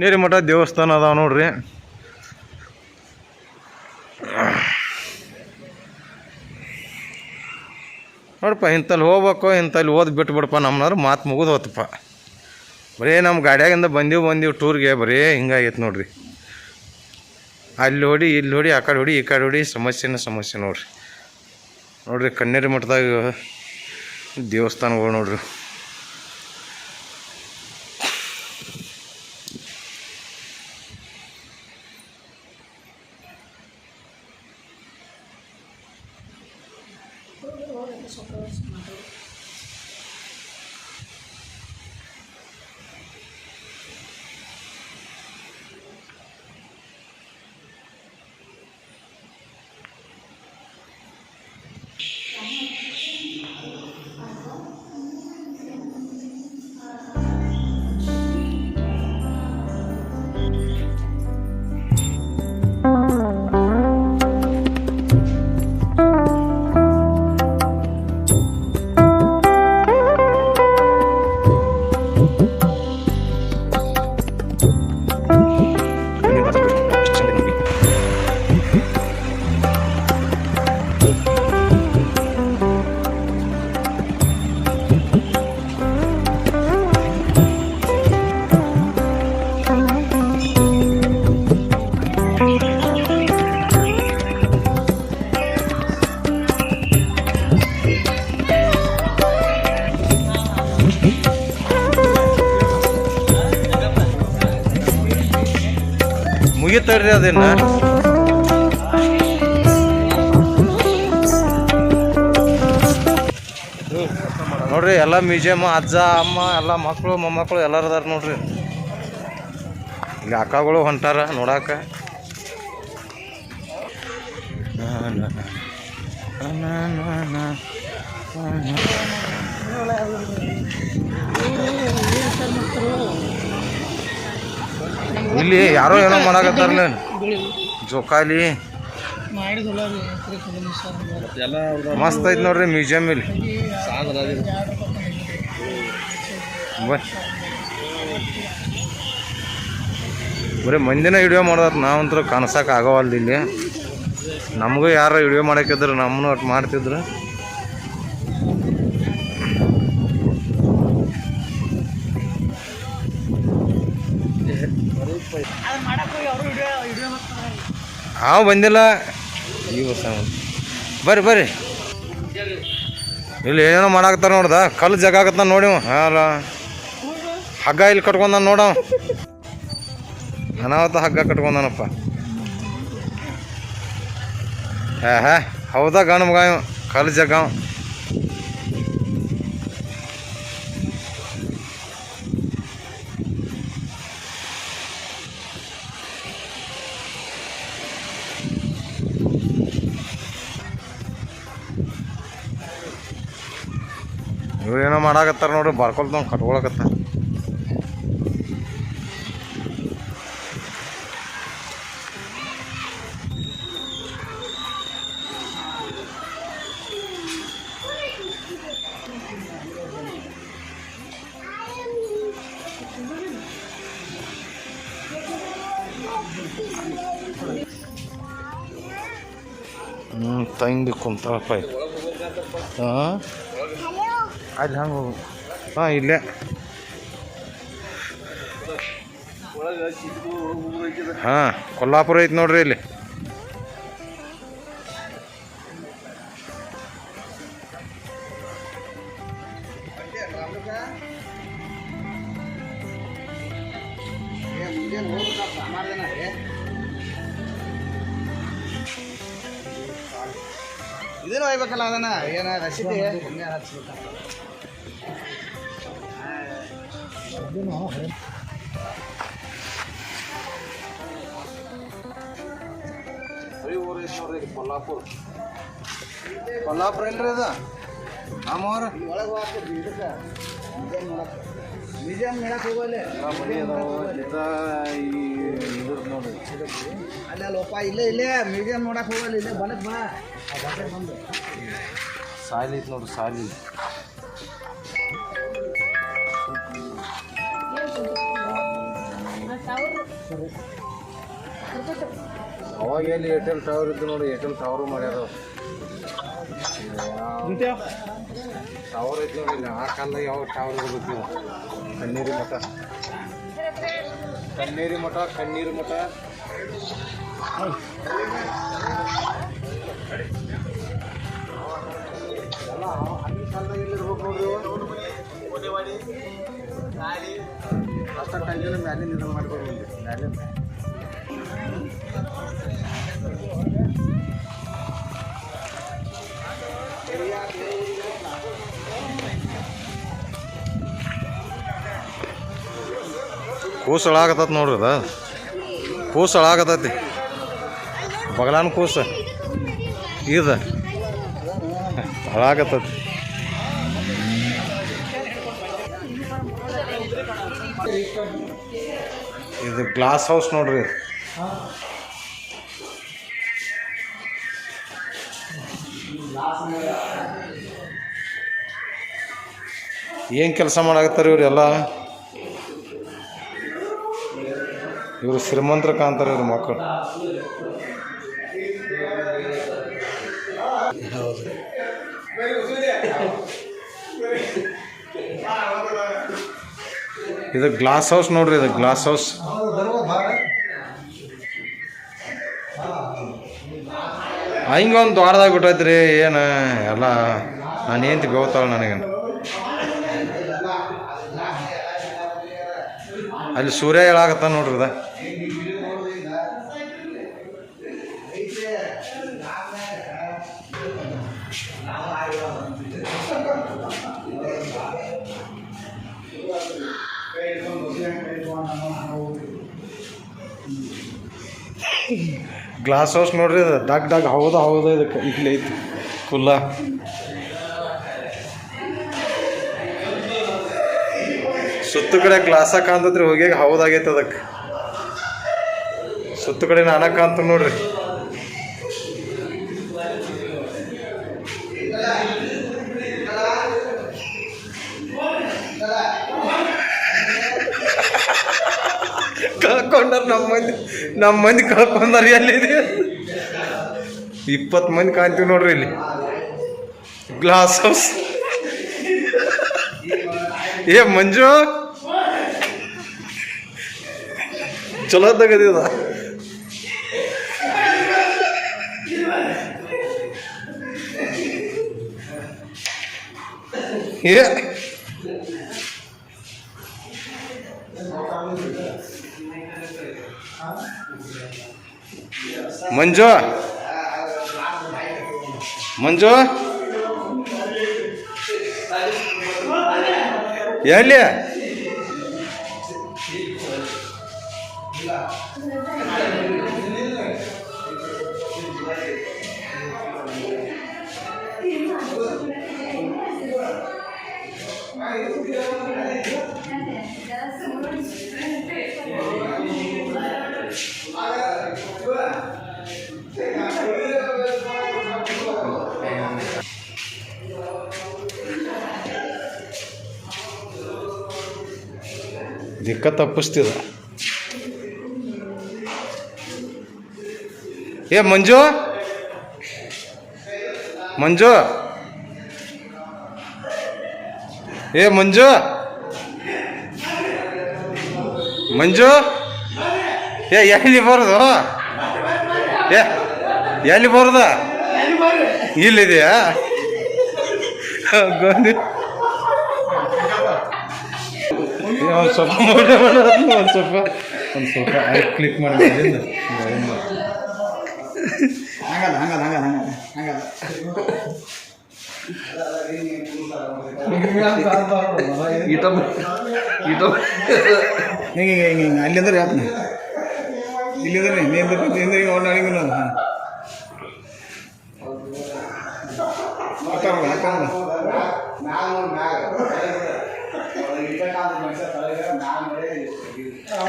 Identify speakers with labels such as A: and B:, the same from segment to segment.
A: ನೀರಿ ಮಠ ದೇವಸ್ಥಾನ ಅದಾವ ನೋಡ್ರಿ. ನೋಡಪ್ಪ ಇಂಥಲ್ಲಿ ಹೋಗ್ಬೇಕು ಇಂಥಲ್ಲಿ ಓದಿ ಬಿಟ್ಟು ಬಿಡಪ್ಪ ನಮ್ಮನವ್ರು ಮಾತು ಮುಗಿದು ಹೋತಪ್ಪ ಬರೀ ನಮ್ಮ ಗಾಡಿಯಾಗಿಂದ ಬಂದೀವಿ ಬಂದೀವಿ ಟೂರ್ಗೆ ಬರೀ ಹಿಂಗಾಗೈತೆ ನೋಡ್ರಿ. ಅಲ್ಲಿ ಹೊಡಿ ಇಲ್ಲಿ ಹೊಡಿ ಆ ಕಡೆ ಹೊಡಿ ಈ ಕಡೆ ಹೊಡಿ ಸಮಸ್ಯೆನ ಸಮಸ್ಯೆ ನೋಡ್ರಿ. ನೋಡ್ರಿ ಕಣ್ಣೇರಿ ಮಠದಾಗ ದೇವಸ್ಥಾನಗಳು ನೋಡ್ರಿ. los ojos. ಮುಗಿತಾರ್ರಿ ಅದನ್ನ ನೋಡ್ರಿ, ಎಲ್ಲ ಮ್ಯೂಸಿಯಮ್, ಅಜ್ಜ, ಅಮ್ಮ, ಎಲ್ಲ ಮಕ್ಕಳು ಮೊಮ್ಮಕ್ಕಳು ಎಲ್ಲರೂ ಅದಾರ ನೋಡ್ರಿ. ಇಲ್ಲಿ ಅಕ್ಕಗಳು ಹೊಂಟಾರ ನೋಡಾಕ. ಇಲ್ಲಿ ಯಾರೋ ಏನೋ ಮಾಡಾಕತ್ತಾರಲ್ಲ ಜೋಕಾಲಿ ಮಸ್ತ್ ಐತಿ ನೋಡ್ರಿ ಮ್ಯೂಸಿಯಂ ಇಲ್ಲಿ. ಬರ್ ಬರೀ ಮಂದಿನ ವಿಡಿಯೋ ಮಾಡೋದ್ ನಾವಂತೂ ಕನಸಕ್ಕೆ ಆಗೋವಲ್ದು ಇಲ್ಲಿ. ನಮಗೂ ಯಾರು ವಿಡಿಯೋ ಮಾಡಕ್ಕಿದ್ರು ನಮ್ಮನ್ನು ಒಟ್ಟು ಮಾಡ್ತಿದ್ರು. ಹಾವು ಬಂದಿಲ್ಲ. ಬರ್ರಿ ಬರ್ರಿ. ಇಲ್ಲಿ ಏನೋ ಮಾಡಾಕತ್ತಾರ ನೋಡ್ದ. ಕಲ್ಲು ಜಗ ಆಗತ್ತ ನೋಡಿ ಅಲ್ಲ ಹಗ್ಗ ಇಲ್ಲಿ ಕಟ್ಕೊಂಡ ನೋಡವ ಅನಾವತ್ತ ಹಗ್ಗ ಕಟ್ಕೊಂಡನಪ್ಪ. ಹೇ ಹೌದಾ ಗಣ ಮಗ ಕಲ್ಲು ಜಗ ಮಾಡಾಕತ್ತಾರ ನೋಡ್ರಿ ಬರ್ಕೊಳ್ತಾವ ಕಟ್ಕೊಳಕತ್ತ ಹ್ಞೂ ತಂಗಿ ಕುಂತಾಳಪ್ಪ ಹಾಂ? ಅಲ್ಲಿ ಹಂಗೆ ಹೋಗು. ಹಾಂ ಇಲ್ಲೇ. ಹಾಂ ಕೊಲ್ಲಾಪುರ ಐತೆ ನೋಡ್ರಿ ಇಲ್ಲಿ.
B: ಇದನ್ನು ಒಯ್ಬೇಕಲ್ಲ ಅದನ್ನ? ಏನ ರಸೀದಿ
A: ಕೊಲ್ಲಾಪುರ. ಕೊಲ್ಲಾಪುರ ಇಲ್ರಿ ಅದು? ನಮ್ಮವ್ರ
B: ಒಳಗೆ ಮ್ಯೂಸಿಯಂ ಈ
A: ನೋಡ್ರಿ
B: ಅಲ್ಲ ಲೋಪ ಇಲ್ಲೇ ಇಲ್ಲೇ ಮ್ಯೂಸಿಯಂ ನೋಡಕ್ ಹೋಗಲ್ಲ ಇಲ್ಲೇ ಬಲಕ್ ಬಾ. ಬಂದು.
A: ಸಾಲಿ ಐತಿ ನೋಡ್ರಿ ಸಾಲಿ ಅವಾಗ ಎಲ್ಲಿ ಎಂ ಟವರ್ ಇದ್ದು ನೋಡಿ ಏರ್ಟೆಲ್ ಟವರು ಮಾಡ್ಯಾರ ಟವರ್ ಐತಿ ನೋಡಿ ಆ ಕಾಲದಾಗ ಯಾವ ಟವರ್ ಗೊತ್ತಿಲ್ಲ ಕಣ್ಣೀರಿ ಮಠ ಕಣ್ಣೀರಿ ಮಠ ಕಣ್ಣೀರಿ ಮಠ ಎಲ್ಲ ಆಗಿನ ಕಾಲದಾಗ ಎಲ್ಲಿರ್ಬೇಕು ನೋಡ್ರಿ ಅಷ್ಟ ಟೈಮಿನ ಮ್ಯಾಲಿನ ಇದನ್ನು ಮಾಡ್ಕೊಂಡು ಮ್ಯಾಲಿನ ಕೂಸು ಹಾಳಾಗತ್ತದ ನೋಡ್ರಿ ಅದ. ಕೂಸು ಹಾಳಾಗತೈತಿ ಬಗಲಾನ ಕೂಸ. ಇದು. ಹಾಳಾಗತ್ತೈತಿ ಇದು ಗ್ಲಾಸ್ ಹೌಸ್ ನೋಡ್ರಿ. ಏನು ಕೆಲಸ ಮಾಡಾಕತ್ತಾರ ಇವ್ರೆಲ್ಲ ಇವರು ಶ್ರೀಮಂತರ ಕಾಣ್ತಾರೆ ಇವ್ರ ಮಕ್ಕಳು. ಇದು ಗ್ಲಾಸ್ ಹೌಸ್ ನೋಡ್ರಿ, ಇದು ಗ್ಲಾಸ್ ಹೌಸ್ ಹಿಂಗೆ ಒಂದು ದ್ವಾರದಾಗ ಬಿಟ್ಟೈತೆ ರೀ ಏನು, ಎಲ್ಲ, ನಾನು ಏಂತಿ ಬೇವತ್ತಾಳ ನನಗೆ. ಅಲ್ಲಿ ಸೂರ್ಯ ಹೇಳಾಕತ್ತ ನೋಡ್ರಿ ಅದ ಗ್ಲಾಸ್ ಹೌಸ್ ನೋಡ್ರಿ ಅದು. ಡಗ್ ಡಗ್ ಹೌದ ಹೌದ ಇದಕ್ಕೆ. ಇಲ್ಲಿ ಐತಿ. ಫುಲ್ಲ ಸುತ್ತ ಕಡೆ ಗ್ಲಾಸ ಕಾಣ್ತತ್ರಿ ಹೋಗಿ ಹೌದಾಗೈತೆ ಅದಕ್ಕೆ ಸುತ್ತ ಕಡೆ ನಾನಾ ನೋಡ್ರಿ. ನಮ್ಮ ಮಂದಿ ನಮ್ಮ ಮಂದಿ ಕಳ್ಕೊಂಡಾರ ಎಲ್ಲಿದೆ ಇಪ್ಪತ್ತು ಮಂದಿ ಕಾಣ್ತೀವಿ ನೋಡ್ರಿ ಇಲ್ಲಿ. ಗ್ಲಾಸ್ ಹೌಸ್ ಏ, ಮಂಜು? ಚಲೋ ತೆಗದಿದ. ಏ ಮಂಜು? ಮಂಜು? ಎಲ್ಲಿ? ದಿಕ್ಕ ತಪ್ಪಿಸ್ತಿದ ಏ, ಮಂಜು? ಮಂಜು? ಏ, ಮಂಜು? ಮಂಜು? ಏ, ಎಲ್ಲಿ ಬರೋದು? ಏ, ಎಲ್ಲಿ ಬರೋದ? ಇಲ್ಲಿದೆಯಾ? ಗೊಂದಿ ಒಂದು ಸ್ವಲ್ಪ ಒಂದು ಸ್ವಲ್ಪ. ಒಂದು ಸ್ವಲ್ಪ ಕ್ಲಿಕ್ ಮಾಡಿ.
B: ಹಂಗಲ್ಲ ಹಂಗಲ್ಲ ಹಂಗಲ್ಲ ಹಂಗಲ್ಲ ಹಿಂಗೆ ಹಿಂಗೆ ಹಿಂಗೆ ಅಲ್ಲಿಂದ್ರೆ ಯಾತ್ನ ಇಲ್ಲಿಂದ್ರೆ ನೀಂದ್ರೆ ನಿಂದ್ರೆ ಹಿಂಗೆ ಒಟ್ಟು ಅಡಿಗೆ ನಾನು ಹಾಕೋಣ ಹಾಕೋಣ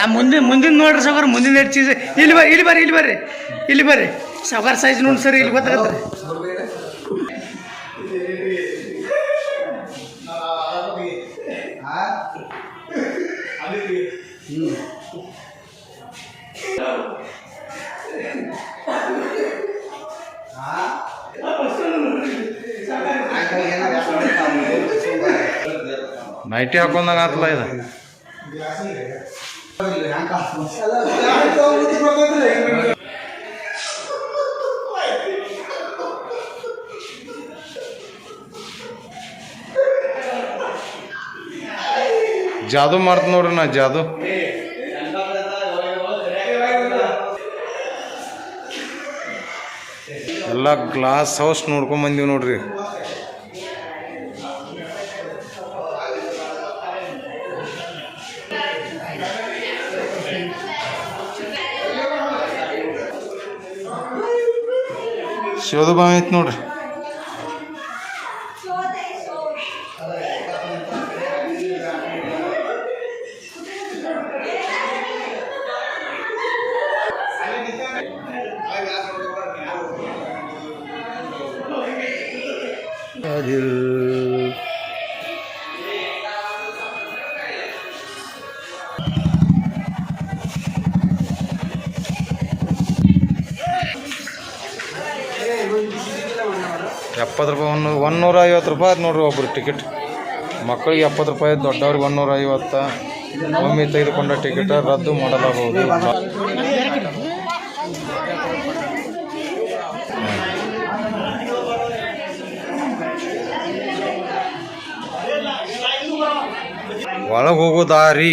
C: ಆ ಮುಂದಿನ ಮುಂದಿನ ನೋಡ್ರಿ ಸಾವ್ಕಾರ, ಮುಂದಿನ ಎರಡು ಚೀಸ್ ಇಲ್ಲಿ ಬರ್ರಿ ಇಲ್ಲಿ ಬರ್ರಿ ಇಲ್ಲಿ ಬರ್ರಿ. ಇಲ್ಲಿ ಬರ್ರಿ. ಸಾವ್ಕಾರ ಸೈಜ್ ನೋಡಿ ಸರಿ, ಇಲ್ಲಿ ಗೊತ್ತಾಗತ್ತೆ.
A: ನೈಟಿ ಹಾಕೊಂಡಾಗ ಆತಲ್ಲ ಇದು? ಜಾದು ಮಾಡ್ತ ನೋಡ್ರಿ ನಾ ಜಾದು. ಎಲ್ಲ ಗ್ಲಾಸ್ ಹೌಸ್ ನೋಡ್ಕೊಂಡ್ ಬಂದೀವಿ ನೋಡ್ರಿ. ಶಿವದ ಬಾವಿ ಐತಿ ನೋಡ್ರಿ. ಎಪ್ಪತ್ತು ರೂಪಾಯಿ, ಒಂದು ಒಂದೂರ ಐವತ್ತು ರೂಪಾಯಿ ಆಯ್ತು ನೋಡ್ರಿ ಒಬ್ರು ಟಿಕೆಟ್ ಮಕ್ಕಳಿಗೆ ಎಪ್ಪತ್ತು ರೂಪಾಯಿ ದೊಡ್ಡವ್ರಿಗೆ ಒಂದೂರ ಐವತ್ತು ಒಮ್ಮೆ ತೆಗೆದುಕೊಂಡ ಟಿಕೆಟ್ ರದ್ದು ಮಾಡಲಾಗುವುದು. ಒಳಗೆ ಹೋಗೋ ದಾರಿ.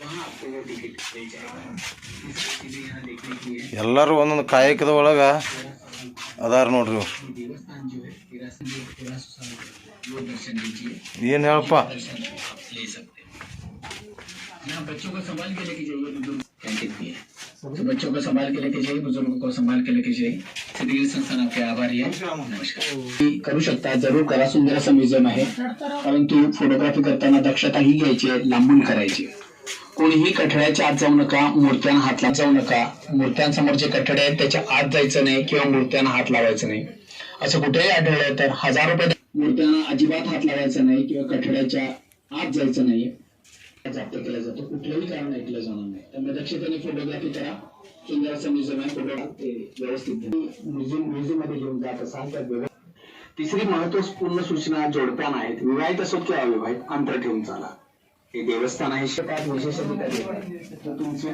D: मिल जाएगा इसके सीधे यहाँ देखने के लिए
A: ಎಲ್ಲರೂ ಒಂದೊಂದು ಕಾಯಕದ ಒಳಗೆ ಅದಾರ ನೋಡ್ರಿ ಇವ್ರು
D: देवस्थान जो है तेरह से तेरह सौ साल वो दर्शन दीजिए
A: ಏನು ಹೇಳಪ್ಪ
D: दर्शन ले सकते हैं यहाँ बच्चों को संभाल के लेके जाइए बुजुर्ग कैंटीन भी है तो बच्चों को संभाल के लेके जाइए बुजुर्गों को संभाल के लेके जाइए सिद्धगिरी संस्थान आपके आभारी है नमस्कार करू शकता जरूर करा सुंदर असं म्युझियम आहे परंतु फोटोग्राफी करताना दक्षता ही घ्यायची आहे, लांबून करायची कोणीही कठड्याच्या आत जाऊ नका मूर्त्यांना हात लावून जाऊ नका. मूर्त्यांसमोर जे कठडे आहेत त्याच्या आत जायचं नाही किंवा मूर्त्यांना हात लावायचं नाही. असं कुठेही आढळलं तर हजार रुपये मूर्त्यांना अजिबात हात लावायचा नाही किंवा कठड्याच्या आत जायचं नाही. जप्त केला जातो. कुठलंही कारण ऐकलं जाणार नाही. त्यामुळे दक्षतेने फोटोग्राफी करा. सुंदर असं म्युझियम आहे. फोटो ते व्यवस्थित म्युझियम म्युझियममध्ये घेऊन जात असाल तर तिसरी महत्त्वपूर्ण सूचना जोडप्यान आहेत. विवाहित असो किंवा अविवाहित अंतर ठेवून चाला. देवस्थान देवस्थान आहे शेतात विशेष तुमचे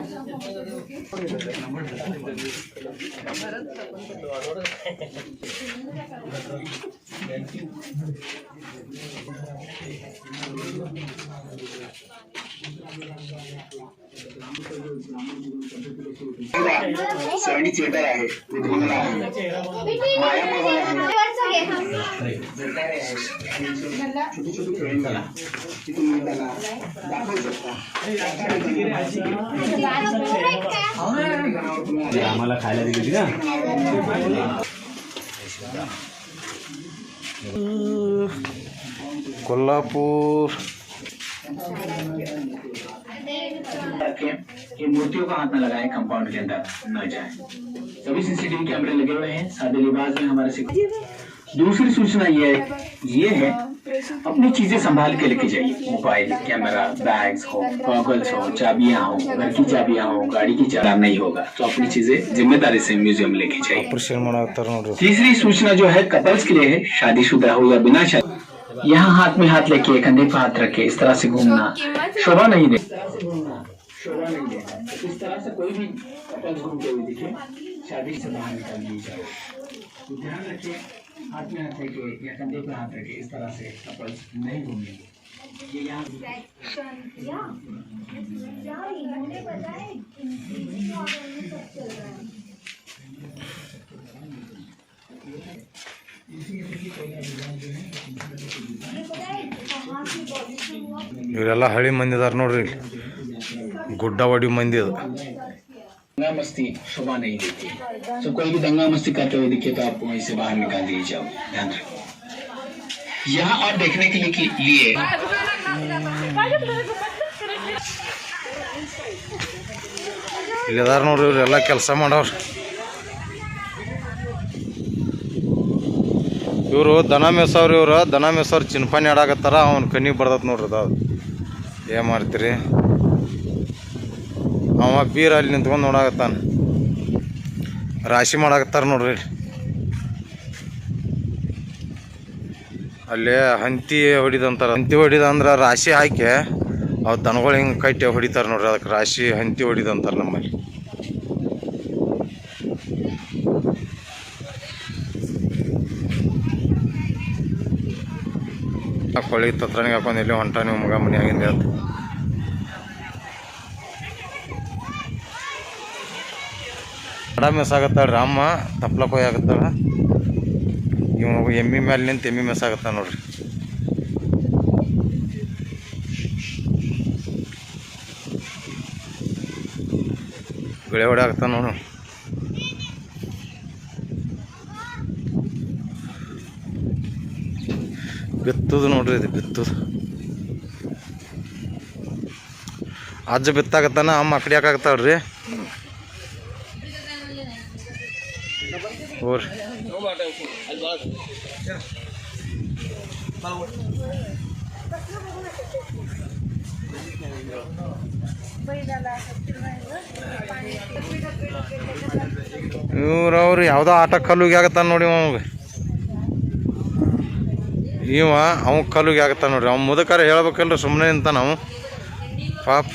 D: सणी थिएटर आहे. उद्भवला आहे आहे.
B: आम्हाला खायला दिली होती
A: ना.
D: कोल्हापूर. ताकि मूर्तियों का हाथ न लगाए कंपाउंड के अंदर न जाए। सभी सीसीटीवी कैमरे लगे हुए हैं सादे लिबाज में हमारे दूसरी सूचना ये ये है अपनी चीज़ें संभाल के लेके जाइए। मोबाइल कैमरा बैग्स हो गॉगल्स हो चाबियाँ हो घर की चाबियाँ हो गाड़ी की चाबिया नहीं होगा। तो अपनी चीज़ें ज़िम्मेदारी से म्यूज़ियम लेके जाइए। तीसरी सूचना जो है कपल्स के लिए है शादीशुदा हो या बिना शादी यहाँ हाथ में हाथ लेके कंधे पे हाथ रखे इस तरह से घूमना। शोभा नहीं दे। शोभा नहीं देगा इस तरह से कोई भी कपल्स घूमते हुए दिखे शादी से बाहर निकाल तो ध्यान रखिए हाथ में हाथ रखे या कंधे हाथ रखे इस तरह से कपल्स नहीं घूमेंगे। ये यहाँ
A: ಇವರೆಲ್ಲ ಹಳಿ ಮಂದಿ ಅದಾರ ನೋಡ್ರಿ ಇಲ್ಲಿ ಗುಡ್ಡ ಹೊಡಿ ಮಂದಿ ಅದು
D: दंगा मस्ती शोभा नहीं देती तो कोई भी दंगा मस्ती करते हुए दिखे तो आपको वहीं से बाहर निकाल दिए जाओ ध्यान रखो यहाँ और देखने के लिए के लिए
A: ಇಲ್ಲಿದಾರ ನೋಡ್ರಿ ಇವರೆಲ್ಲ ಕೆಲಸ ಮಾಡವ್ರು ಇವರು ದನ ಮೇಸವ್ರು ಇವ್ರು ದನ ಮೇಸವ್ರು ಚಿನ್ಪಾನಿ ಆಡಾಕತ್ತಾರ, ಅವ್ನ ಕಣ್ಣಿಗೆ ಬರ್ದತ್ ನೋಡ್ರಿ ಅದು ಏನು ಮಾಡ್ತೀರಿ? ಅವ ಬೀರ್ ಅಲ್ಲಿ ನಿಂತ್ಕೊಂಡು ನೋಡಾಕತ್ತಾನ. ರಾಶಿ ಮಾಡಾಕತ್ತಾರ ನೋಡ್ರಿ. ಅಲ್ಲಿ ಹಂತಿ ಹೊಡಿದಂತಾರ. ಹಂತಿ ಹೊಡಿದ ಅಂದ್ರೆ ರಾಶಿ ಹಾಕಿ, ಅವು ದನಗಳು ಹಿಂಗೆ ಕಟ್ಟಿ ಹೊಡಿತಾರೆ ನೋಡ್ರಿ ಅದಕ್ಕೆ ರಾಶಿ ಹಂತಿ ಹೊಡಿದಂತಾರ ನಮ್ಮಲ್ಲಿ. ಆ ಕೊಳಿ ತತ್ರನಿಗೆ ಹಾಕೊಂಡು ಎಲ್ಲಿ ಹೊಂಟ ನೀವು ಮಗ ಮನೆಯಾಗಿಂದ ಹೇಳ್ತು. ಕಡ ಮಿಸ್ ಆಗತ್ತಾಳ್ರಿ ಅಮ್ಮ ತಪ್ಲಕ್ಕೆ ಹೋಗಿ ಆಗತ್ತಾಳ ಇವ ಎಮ್ಮಿ ಮೇಲೆ ನಿಂತು ಎಮ್ಮಿ ಮಿಸ್ ಆಗತ್ತ ನೋಡ್ರಿ. ಗಿಳೆ ಹೊಡೆ ಆಗ್ತಾನೆ ನೋಡು. ಬಿತ್ತುದು ನೋಡ್ರಿ ಇದು ಬಿತ್ತುದು. ಅಜ್ಜ ಬಿತ್ತಾಗತ್ತಾನ ಅಮ್ಮ ಅಕಡಿ ಹಾಕಾಕತ್ತಾಳ್ರಿ. ಹೋರಿ ಇವ್ರವ್ರು ಯಾವುದೋ ಆಟ ಕಲ್ಲುಗೆ ಆಗತ್ತಾನ ನೋಡಿ ಅವಾಗ ಇವ ಅವ ಕಲ್ಲುಗೆ ಆಗತ್ತ ನೋಡ್ರಿ? ಅವ್ನ ಮುದಕಾರ ಹೇಳ್ಬೇಕಲ್ರಿ ಸುಮ್ಮನೆ ಅಂತ ನಾವು. ಪಾಪ.